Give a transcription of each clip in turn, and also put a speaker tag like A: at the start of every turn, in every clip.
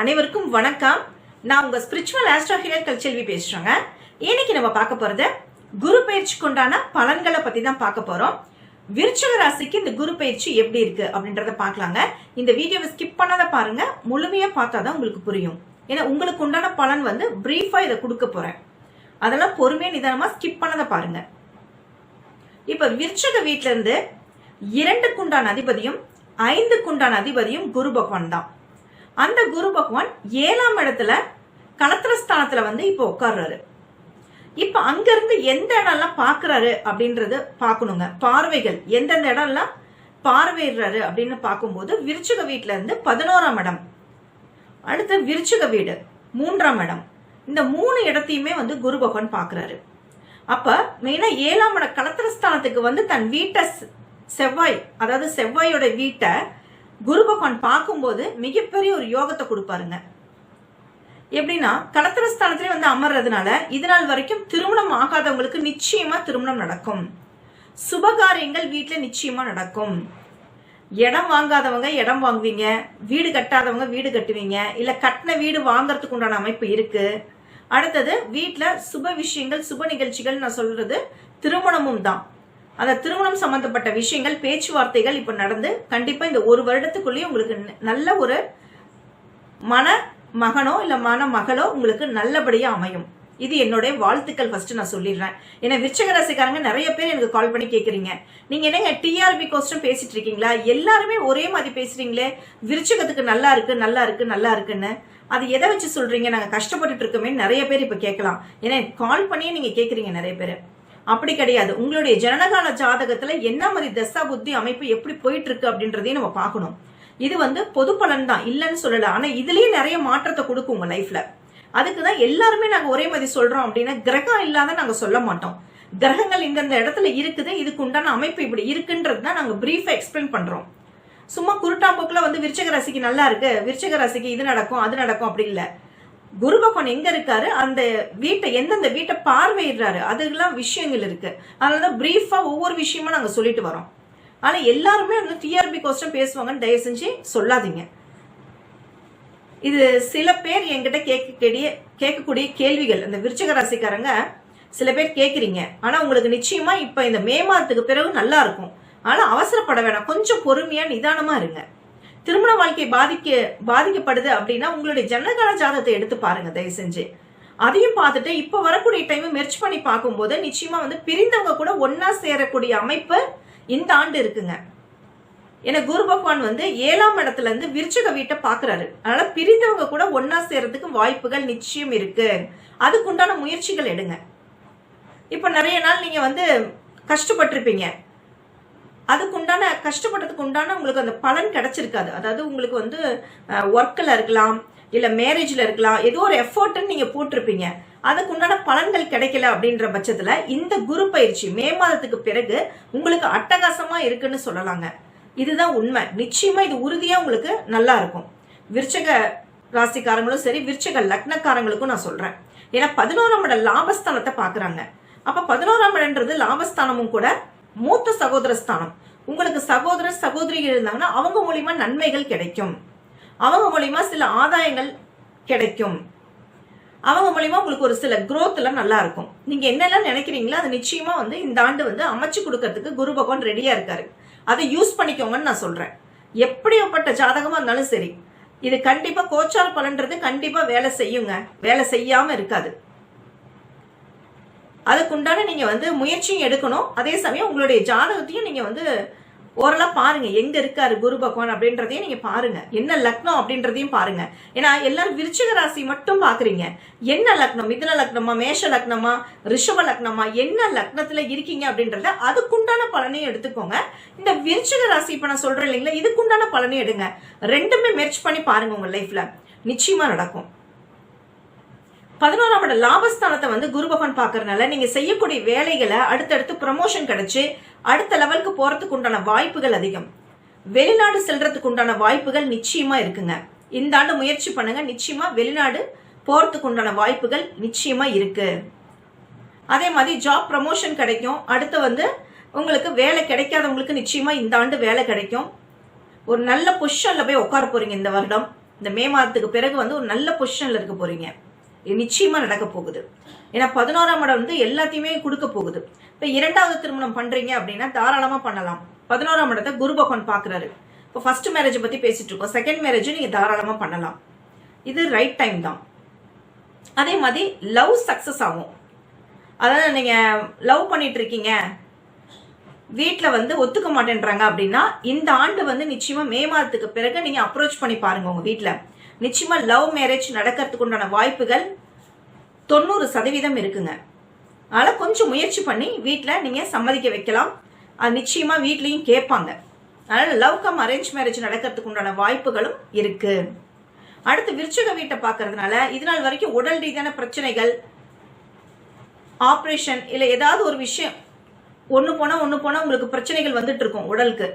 A: அனைவருக்கும் வணக்கம். நான் உங்க ஸ்பிரிச்சுவல் ஆஸ்ட்ரோ ஹியர் கல்ச்செல்வி பேசுறேங்க. இன்னைக்கு நம்ம பார்க்க போறது குரு பயிற்சிக்கு உண்டான பலன்களை பத்தி தான் பார்க்க போறோம். விருச்சக ராசிக்கு இந்த குரு பயிற்சி எப்படி இருக்கு அப்படின்றத பார்க்கலாங்க. இந்த வீடியோவை ஸ்கிப் பண்ணாத பாருங்க. முழுமையா பார்த்தாதான் உங்களுக்கு புரியும். ஏன்னா உங்களுக்கு உண்டான பலன் வந்து பிரீஃபா இதை கொடுக்க போறேன். அதெல்லாம் பொறுமையா நிதானமா ஸ்கிப் பண்ணாத பாருங்க. இப்ப விருச்சக வீட்ல இருந்து இரண்டுக்குண்டான அதிபதியும் ஐந்துக்குண்டான அதிபதியும் குரு பகவான் தான். அந்த குரு பகவான் ஏழாம் இடத்துல கலத்திரஸ்தானத்துல வந்து இப்போ உட்கார்றாரு. இப்ப அங்க இருந்து எந்த இடம்லாம் பாக்குறாரு அப்படின்றது பார்க்கணுங்க. பார்வைகள் எந்தெந்த இடம்லாம் பார்வையிடுறாரு அப்படின்னு பார்க்கும்போது விருச்சிக வீட்டுல இருந்து பதினோராம் இடம். அடுத்து விருச்சிக வீடு மூன்றாம் இடம். இந்த மூணு இடத்தையுமே வந்து குரு பகவான் பாக்குறாரு அப்ப மெயினா ஏழாம் இட கலத்திரஸ்தானத்துக்கு வந்து தன் வீட்டை செவ்வாய் அதாவது செவ்வாயோட வீட்டை குரு பகவான் பார்க்கும்போது மிகப்பெரிய ஒரு யோகத்தை கொடுப்பாருங்க. எப்படின்னா கலத்திரஸ்தானத்திலே வந்து அமர்றதுனால இது நாள் வரைக்கும் திருமணம் ஆகாதவங்களுக்கு நிச்சயமா திருமணம் நடக்கும். சுபகாரியங்கள் வீட்டில் நிச்சயமா நடக்கும். இடம் வாங்காதவங்க இடம் வாங்குவீங்க வீடு கட்டாதவங்க வீடு கட்டுவீங்க இல்ல கட்டின வீடு வாங்கறதுக்கு உண்டான அமைப்பு இருக்கு. அடுத்தது வீட்டில் சுப விஷயங்கள் சுப நிகழ்ச்சிகள் நான் சொல்றது திருமணமும் தான். அந்த திருமணம் சம்பந்தப்பட்ட விஷயங்கள் பேச்சுவார்த்தைகள் இப்ப நடந்து கண்டிப்பா இந்த ஒரு வருடத்துக்குள்ளேயே உங்களுக்கு நல்ல ஒரு மன மகனோ இல்ல மன மகளோ உங்களுக்கு நல்லபடியா அமையும். இது என்னுடைய வாழ்த்துக்கள் ஃபர்ஸ்ட் நான் சொல்லிடுறேன். ஏன்னா விருச்சக ராசிக்காரங்க நிறைய பேர் எனக்கு கால் பண்ணி கேட்குறீங்க நீங்க என்னங்க டிஆர்பி கோஸ்டும் பேசிட்டு இருக்கீங்களா? எல்லாருமே ஒரே மாதிரி பேசுறீங்களே. விருச்சகத்துக்கு நல்லா இருக்கு நல்லா இருக்கு நல்லா இருக்குன்னு. அது எதை வச்சு சொல்றீங்க? நாங்கள் கஷ்டப்பட்டுட்டு இருக்கோமே. நிறைய பேர் இப்போ கேட்கலாம். ஏன்னா கால் பண்ணியே நீங்க கேட்குறீங்க நிறைய பேர். அப்படி கிடையாது. உங்களுடைய ஜனனகால ஜாதகத்துல என்ன மாதிரி தசா புத்தி அமைப்பு எப்படி போயிட்டு இருக்கு அப்படின்றதையும் நம்ம பார்க்கணும். இது வந்து பொது பலன் தான் இல்லைன்னு சொல்லல. ஆனா இதுலயே நிறைய மாற்றத்தை கொடுக்கும் உங்க லைஃப்ல அதுக்கு தான் எல்லாருமே நாங்க ஒரே மாதிரி சொல்றோம் அப்படின்னா கிரகம் இல்லாத நாங்க சொல்ல மாட்டோம். கிரகங்கள் இந்தந்த இடத்துல இருக்குது இதுக்கு உண்டான அமைப்பு இப்படி இருக்குன்றது தான் நாங்க பிரீஃபா எக்ஸ்பிளைன் பண்றோம். சும்மா குருட்டாம்போக்குல வந்து விருச்சக ராசிக்கு நல்லா இருக்கு விருச்சக ராசிக்கு இது நடக்கும் அது நடக்கும் அப்படி இல்லை. குரு பகவான் எங்க இருக்காரு? அந்த வீட்டை எந்தெந்த வீட்டை பார்வையிடுறாரு? அதுக்கெல்லாம் விஷயங்கள் இருக்கு. அதனாலதான் பிரீஃபா ஒவ்வொரு விஷயமா நாங்க சொல்லிட்டு வரோம். ஆனா எல்லாருமே வந்து டிஆர்பி கோஸ்டம் பேசுவாங்கன்னு தயவு செஞ்சு சொல்லாதீங்க. இது சில பேர் என்கிட்ட கேட்கக்கூடிய கேட்கக்கூடிய கேள்விகள். இந்த விருச்சக ராசிக்காரங்க சில பேர் கேட்குறீங்க. ஆனா உங்களுக்கு நிச்சயமா இப்ப இந்த மே மாதத்துக்கு பிறகு நல்லா இருக்கும். ஆனா அவசரப்பட வேணாம். கொஞ்சம் பொறுமையா நிதானமா இருங்க. திருமண வாழ்க்கை பாதிக்க பாதிக்கப்படுது அப்படின்னா உங்களுடைய ஜன்னகால ஜாதகத்தை எடுத்து பாருங்க தயவு செஞ்சு. அதையும் பார்த்துட்டு இப்ப வரக்கூடிய டைம் மெர்ச் பண்ணி பார்க்கும்போது நிச்சயமா வந்து பிரிந்தவங்க கூட ஒன்னா சேரக்கூடிய அமைப்பு இந்த ஆண்டு இருக்குங்க. ஏன்னா குரு பகவான் வந்து ஏழாம் இடத்துல இருந்து விருச்சக வீட்டை பாக்குறாரு அதனால பிரிந்தவங்க கூட ஒன்னா சேர்றதுக்கு வாய்ப்புகள் நிச்சயம் இருக்கு. அதுக்குண்டான முயற்சிகள் எடுங்க. இப்ப நிறைய நாள் நீங்க வந்து கஷ்டப்பட்டிருப்பீங்க. அதுக்குண்டான கஷ்டப்பட்டதுக்கு உண்டான உங்களுக்கு அந்த பலன் கிடைச்சிருக்காது. அதாவது உங்களுக்கு வந்து ஒர்க்கில் இருக்கலாம் இல்லை மேரேஜில் இருக்கலாம் ஏதோ ஒரு எஃபர்ட்னு நீங்கள் போட்டிருப்பீங்க. அதுக்கு உண்டான பலன்கள் கிடைக்கல அப்படின்ற பட்சத்தில் இந்த குரு பயிற்சி மே மாதத்துக்கு பிறகு உங்களுக்கு அட்டகாசமாக இருக்குன்னு சொல்லலாங்க. இதுதான் உண்மை. நிச்சயமாக இது உறுதியாக உங்களுக்கு நல்லா இருக்கும். விருச்சக ராசிக்காரங்களும் சரி விருச்சக லக்னக்காரங்களுக்கும் நான் சொல்கிறேன் ஏன்னா பதினோராம் இட லாபஸ்தானத்தை பார்க்குறாங்க. அப்போ பதினோராம் இடன்றது லாபஸ்தானமும் கூட மூத்த சகோதர ஸ்தானம். உங்களுக்கு சகோதர சகோதரிகள் இருந்தாங்கன்னா அவங்க மூலியமா நன்மைகள் கிடைக்கும். அவங்க மூலியமா சில ஆதாயங்கள் கிடைக்கும். அவங்க மூலியமா உங்களுக்கு ஒரு சில growth எல்லாம் நல்லா இருக்கும். நீங்க என்னெல்லாம் நினைக்கிறீங்களோ அது நிச்சயமா வந்து இந்த ஆண்டு வந்து அமைச்சு கொடுக்கறதுக்கு குரு பகவான் ரெடியா இருக்காரு. அதை யூஸ் பண்ணிக்கோங்கன்னு நான் சொல்றேன். எப்படிப்பட்ட ஜாதகமா இருந்தாலும் சரி இது கண்டிப்பா கோச்சால் பலன்றது கண்டிப்பா வேலை செய்யுங்க. வேலை செய்யாம இருக்காது. அதுக்குண்டான நீங்க வந்து முயற்சியும் எடுக்கணும். அதே சமயம் உங்களுடைய ஜாதகத்தையும் நீங்க வந்து ஓரளவு பாருங்க. எங்க இருக்காரு குரு பகவான் அப்படின்றதையும் நீங்க பாருங்க. என்ன லக்னம் அப்படின்றதையும் பாருங்க. ஏன்னா எல்லாரும் விருச்சிக ராசி மட்டும் பாக்குறீங்க. என்ன லக்னம்? மிதுன லக்னமா? மேஷ லக்னமா? ரிஷப லக்னமா? என்ன லக்னத்துல இருக்கீங்க அப்படின்றத அதுக்குண்டான பலனையும் எடுத்துக்கோங்க. இந்த விருச்சிக ராசி இப்ப நான் சொல்றேன் இல்லைங்களா? இதுக்குண்டான பலனையும் எடுங்க. ரெண்டுமே மெர்ச் பண்ணி பாருங்க உங்க லைஃப்ல நிச்சயமா நடக்கும். பதினோராம் லாபஸ்தானத்தை வந்து குரு பகவான் பாக்குறதுனால நீங்க செய்யக்கூடிய வேலைகளை அடுத்தடுத்து ப்ரமோஷன் கிடைச்சு அடுத்த லெவலுக்கு போறதுக்கு உண்டான வாய்ப்புகள் அதிகம். வெளிநாடு செல்றதுக்கு உண்டான வாய்ப்புகள் நிச்சயமா இருக்குங்க. இந்த ஆண்டு முயற்சி பண்ணுங்க நிச்சயமா வெளிநாடு போறதுக்கு உண்டான வாய்ப்புகள் நிச்சயமா இருக்கு. அதே மாதிரி ஜாப் ப்ரமோஷன் கிடைக்கும். அடுத்து வந்து உங்களுக்கு வேலை கிடைக்காதவங்களுக்கு நிச்சயமா இந்த ஆண்டு வேலை கிடைக்கும். ஒரு நல்ல பொசிஷன்ல போய் உட்கார போறீங்க இந்த வருடம். இந்த மே மாதத்துக்கு பிறகு வந்து ஒரு நல்ல பொசிஷன்ல இருக்க போறீங்க. நிச்சயமா நடக்க போகுது. ஏன்னா பதினோராம் இடம் வந்து எல்லாத்தையுமே கொடுக்க போகுது. இப்ப இரண்டாவது திருமணம் பண்றீங்க அப்படின்னா தாராளமா பண்ணலாம். பதினோராம் இடத்தை குரு பகவான் பாக்குறாரு இப்போ ஃபர்ஸ்ட் மேரேஜ் பத்தி பேசிட்டு இருக்கோம். செகண்ட் மேரேஜ் நீங்க தாராளமா பண்ணலாம். இது ரைட் டைம் தான். அதே மாதிரி லவ் சக்சஸ் ஆகும். அதாவது நீங்க லவ் பண்ணிட்டு இருக்கீங்க. வீட்டில் வந்து ஒத்துக்க மாட்டேன்றாங்க அப்படின்னா இந்த ஆண்டு வந்து நிச்சயமா மே மாதத்துக்கு பிறகு நீங்க அப்ரோச் பண்ணி பாருங்க உங்க வீட்டில் நிச்சயமா லவ் மேரேஜ் நடக்கிறதுக்கு உண்டான வாய்ப்புகள் தொண்ணூறு சதவீதம் இருக்குங்க. அதனால கொஞ்சம் முயற்சி பண்ணி வீட்டில் நீங்க சம்மதிக்க வைக்கலாம். அது நிச்சயமா வீட்லேயும் கேட்பாங்க. அதனால லவ் கம் அரேஞ்ச் மேரேஜ் நடக்கிறதுக்கு உண்டான வாய்ப்புகளும் இருக்கு. அடுத்து விருச்சக வீட்டை பார்க்கறதுனால இது நாள் வரைக்கும் உடல் ரீதியான பிரச்சனைகள் ஆப்ரேஷன் இல்லை ஏதாவது ஒரு விஷயம். ஒன்று போனால் ஒன்று போனால் உங்களுக்கு பிரச்சனைகள் வந்துட்டு இருக்கும் உடலுக்கு.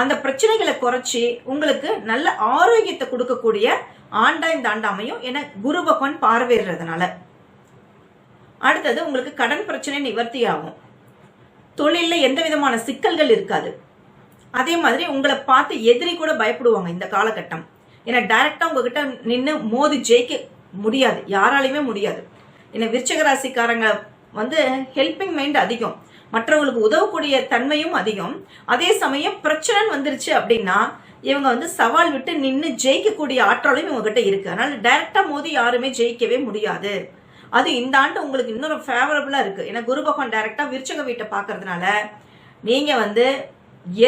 A: அந்த பிரச்சனைகளை குறைச்சி உங்களுக்கு நல்ல ஆரோக்கியத்தை கொடுக்கக்கூடிய ஆண்டா இந்த ஆண்டு அமையும் என குரு பகவான் பார்வையிடுறதுனால. அடுத்தது உங்களுக்கு கடன் பிரச்சனை நிவர்த்தி ஆகும் தொழிலில் எந்த விதமான சிக்கல்கள் இருக்காது. அதே மாதிரி உங்களை பார்த்து எதிரி கூட பயப்படுவாங்க இந்த காலகட்டம். ஏன்னா டைரக்டா உங்ககிட்ட நின்று மோதி ஜெயிக்க முடியாது. யாராலையுமே முடியாது. ஏன்னா விருச்சக ராசிக்காரங்க வந்து ஹெல்பிங் மைண்ட் அதிகம். மற்றவங்களுக்கு உதவக்கூடிய தன்மையும் அதிகம். அதே சமயம் பிரச்சனை வந்துருச்சு அப்படின்னா இவங்க வந்து சவால் விட்டு நின்று ஜெயிக்கக்கூடிய ஆற்றலும் இவங்க கிட்ட இருக்கு. அதனால டைரக்டா மோதி யாருமே ஜெயிக்கவே முடியாது. அது இந்த ஆண்டு உங்களுக்கு இன்னொரு ஃபேவரபிளா இருக்கு. ஏன்னா குரு பகவான் டைரக்டா விருச்சக வீட்டை பார்க்கறதுனால நீங்க வந்து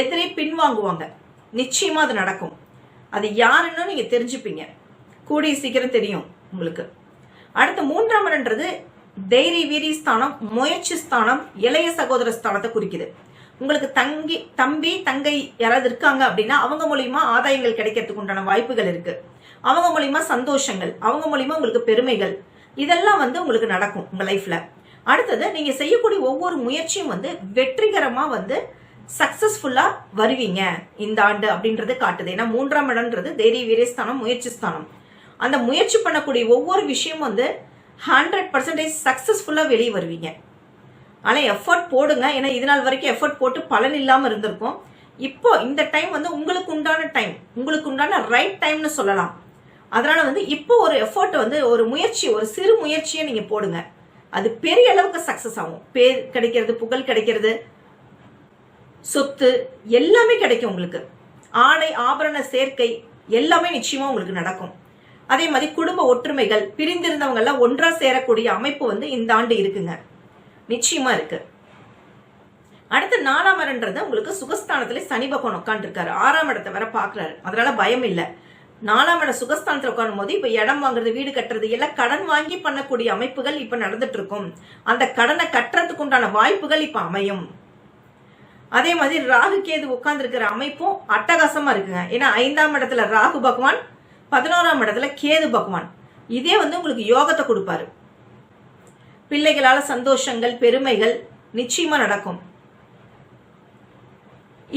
A: எதிரி பின்வாங்குவாங்க. நிச்சயமா அது நடக்கும். அது யாருன்னு நீங்க தெரிஞ்சுப்பீங்க. கூடிய சீக்கிரம் தெரியும் உங்களுக்கு. அடுத்து மூன்றாம் இடம்ன்றது தைரிய வீரி ஸ்தானம் முயற்சி ஸ்தானம் இளைய சகோதர ஸ்தானத்தை குறிக்குது. உங்களுக்கு தங்கி தம்பி தங்கை யாராவது இருக்காங்க அப்படின்னா அவங்க மூலியமா ஆதாயங்கள் கிடைக்கிறதுக்கு உண்டான வாய்ப்புகள் இருக்கு. அவங்க மூலியமா சந்தோஷங்கள் அவங்க மூலியமா உங்களுக்கு பெருமைகள் இதெல்லாம் வந்து உங்களுக்கு நடக்கும் உங்க லைஃப்ல அடுத்தது நீங்க செய்யக்கூடிய ஒவ்வொரு முயற்சியும் வந்து வெற்றிகரமா வந்து சக்சஸ்ஃபுல்லா வருவீங்க இந்த ஆண்டு அப்படின்றது காட்டுது. ஏன்னா மூன்றாம் இடம்ன்றது தைரிய வீரஸ்தானம் முயற்சி ஸ்தானம். அந்த முயற்சி பண்ணக்கூடிய ஒவ்வொரு விஷயம் வந்து ஹண்ட்ரட் பர்சன்டேஜ் சக்சஸ்ஃபுல்லா வெளியே வருவீங்க. ஆனால் எஃபர்ட் போடுங்க. ஏன்னா இது நாள் வரைக்கும் எஃபர்ட் போட்டு பலன் இல்லாமல் இருந்திருக்கும். இப்போ இந்த டைம் வந்து உங்களுக்கு உண்டான டைம் உங்களுக்கு உண்டான ரைட் டைம்னு சொல்லலாம். அதனால வந்து இப்போ ஒரு எஃபர்ட் வந்து ஒரு முயற்சி ஒரு சிறு முயற்சியை நீங்க போடுங்க. அது பெரிய அளவுக்கு சக்சஸ் ஆகும். பேர் கிடைக்கிறது புகழ் கிடைக்கிறது சொத்து எல்லாமே கிடைக்கும் உங்களுக்கு. ஆடை ஆபரண சேர்க்கை எல்லாமே நிச்சயமா உங்களுக்கு நடக்கும். அதே மாதிரி குடும்ப ஒற்றுமைகள் பிரிந்திருந்தவங்க எல்லாம் ஒன்றா சேரக்கூடிய அமைப்பு வந்து இந்த ஆண்டு இருக்குங்க. நிச்சயமா இருக்கு. அடுத்து நாலாம் இடம்ன்றது உங்களுக்கு சுகஸ்தானத்துல சனி பகவான் உட்காந்துருக்காரு ஆறாம் இடத்தை வர பாக்குறாரு அதனால பயம் இல்ல. நாலாம் இடம் சுகஸ்தானத்துல உட்காரும் போது இப்ப இடம் வாங்குறது வீடு கட்டுறது எல்லாம் கடன் வாங்கி பண்ணக்கூடிய அமைப்புகள் இப்ப நடந்துட்டு இருக்கும். அந்த கடனை கட்டுறதுக்கு உண்டான வாய்ப்புகள் இப்ப அமையும். அதே மாதிரி ராகு கேது உட்கார்ந்துருக்கிற அமைப்பும் அட்டகாசமா இருக்குங்க. ஏன்னா ஐந்தாம் இடத்துல ராகு பகவான் பதினோராம் இடத்துல கேது பகவான். இதே வந்து உங்களுக்கு யோகத்தை கொடுப்பாரு. பிள்ளைகளால சந்தோஷங்கள் பெருமைகள் நிச்சயமா நடக்கும்.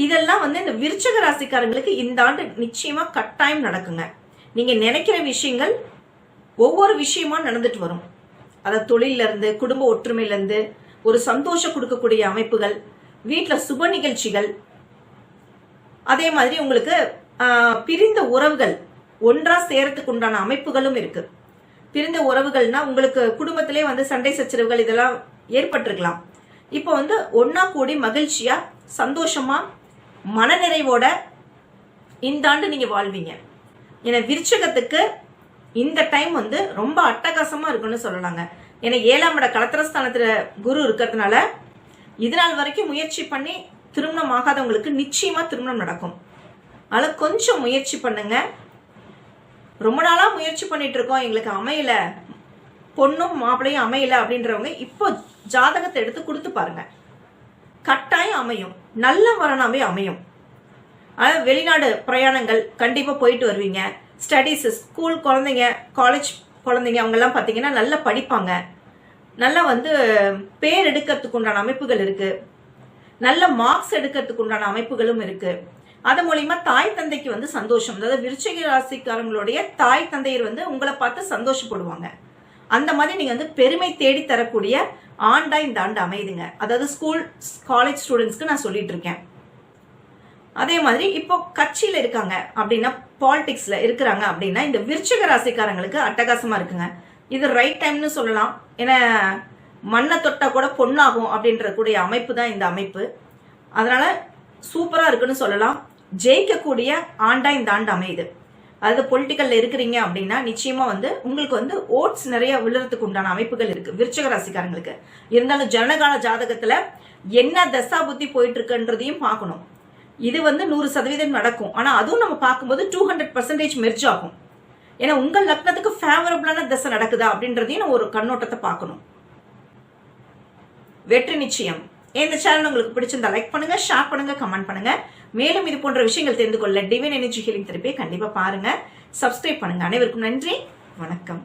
A: இதெல்லாம் வந்து இந்த விருச்சக ராசிக்காரங்களுக்கு இந்த ஆண்டு நிச்சயமா கட்டாயம் நடக்குங்க. நீங்க நினைக்கிற விஷயங்கள் ஒவ்வொரு விஷயமா நடந்துட்டு வரும். அதை தொழில இருந்து குடும்ப ஒற்றுமையில இருந்து ஒரு சந்தோஷம் கொடுக்கக்கூடிய அமைப்புகள் வீட்டில் சுப நிகழ்ச்சிகள் அதே மாதிரி உங்களுக்கு பிரிந்த உறவுகள் ஒன்றா சேரத்துக்கு உண்டான அமைப்புகளும் இருக்கு. பிரிந்த உறவுகள்னா உங்களுக்கு குடும்பத்திலே வந்து சண்டை சச்சரவுகள் இதெல்லாம் ஏற்பட்டிருக்கலாம். இப்போ வந்து ஒன்னா கூடி மகிழ்ச்சியா சந்தோஷமா மனநிறைவோட இந்த ஆண்டு நீங்க வாழ்வீங்க. ஏன்னா விருச்சகத்துக்கு இந்த டைம் வந்து ரொம்ப அட்டகாசமா இருக்குன்னு சொல்லலாங்க. ஏன்னா ஏழாம் இட கலத்திரஸ்தானத்துல குரு இருக்கிறதுனால இது நாள் வரைக்கும் முயற்சி பண்ணி திருமணம் ஆகாதவங்களுக்கு நிச்சயமா திருமணம் நடக்கும். அதனால கொஞ்சம் முயற்சி பண்ணுங்க. ரொம்ப நாளா முயற்சி பண்ணிட்டு இருக்கோம். எங்களுக்கு அமையல. பொண்ணும் மாப்பிளையும் அமையல அப்படின்றவங்க இப்போ ஜாதகத்தை எடுத்து கொடுத்து பாருங்க. கட்டாயம் அமையும். நல்ல வரனாவே அமையும். அதாவது வெளிநாடு பிரயாணங்கள் கண்டிப்பா போயிட்டு வருவீங்க. ஸ்டடீஸ் ஸ்கூல் குழந்தைங்க காலேஜ் குழந்தைங்க அவங்கெல்லாம் பார்த்தீங்கன்னா நல்லா படிப்பாங்க. நல்லா வந்து பேர் எடுக்கிறதுக்கு உண்டான அமைப்புகள் இருக்கு. நல்ல மார்க்ஸ் எடுக்கிறதுக்கு உண்டான அமைப்புகளும் இருக்கு. அது மூலியமா தாய் தந்தைக்கு வந்து சந்தோஷம். அதாவது விருச்சிக ராசிக்காரங்களுடைய தாய் தந்தையர் வந்து உங்களை பார்த்து சந்தோஷப்படுவாங்க. அந்த மாதிரி நீங்க வந்து பெருமை தேடி தரக்கூடிய ஆண்டா இந்த ஆண்டு அமையுதுங்க. அதாவது ஸ்கூல் காலேஜ் ஸ்டூடெண்ட்ஸ்க்கு நான் சொல்லிட்டு இருக்கேன். அதே மாதிரி இப்போ கட்சியில இருக்காங்க அப்படின்னா பாலிடிக்ஸ்ல இருக்கிறாங்க அப்படின்னா இந்த விருச்சிக ராசிக்காரங்களுக்கு அட்டகாசமா இருக்குங்க. இது ரைட் டைம்னு சொல்லலாம். ஏன்னா மண்ணை தொட்டா கூட பொண்ணாகும் அப்படின்ற கூடிய அமைப்பு தான் இந்த அமைப்பு. அதனால சூப்பரா இருக்குன்னு சொல்லலாம். ஜெயிக்கக்கூடிய ஆண்டா இந்த ஆண்டு அமையுது. அதாவது பொலிட்டிக்கல்ல இருக்கிறீங்க அப்படின்னா நிச்சயமா வந்து உங்களுக்கு வந்து ஓட்ஸ் நிறைய விழுறதுக்கு உண்டான அமைப்புகள் இருக்கு விருச்சக ராசிக்காரங்களுக்கு. இருந்தாலும் ஜனகால ஜாதகத்துல என்ன தசா புத்தி போயிட்டு இருக்குன்றதையும் பார்க்கணும். இது வந்து நூறு சதவீதம் நடக்கும். ஆனா அதுவும் நம்ம பார்க்கும்போது டூ ஹண்ட்ரட் பர்சன்டேஜ் மெர்ஜ் ஆகும். ஏன்னா உங்கள் லக்னத்துக்கு ஃபேவரபிளான தசை நடக்குதா அப்படின்றதையும் நம்ம ஒரு கண்ணோட்டத்தை பார்க்கணும். வெற்றி நிச்சயம். இந்த சேனல் உங்களுக்கு பிடிச்சிருந்தா லைக் பண்ணுங்க ஷேர் பண்ணுங்க கமெண்ட் பண்ணுங்க. மேலும் இது போன்ற விஷயங்கள் தெரிந்து கொள்ள டிவைன் எனர்ஜி ஹீலிங் திருப்பியை கண்டிப்பாக பாருங்கள் சப்ஸ்கிரைப் பண்ணுங்கள் அனைவருக்கும் நன்றி. வணக்கம்.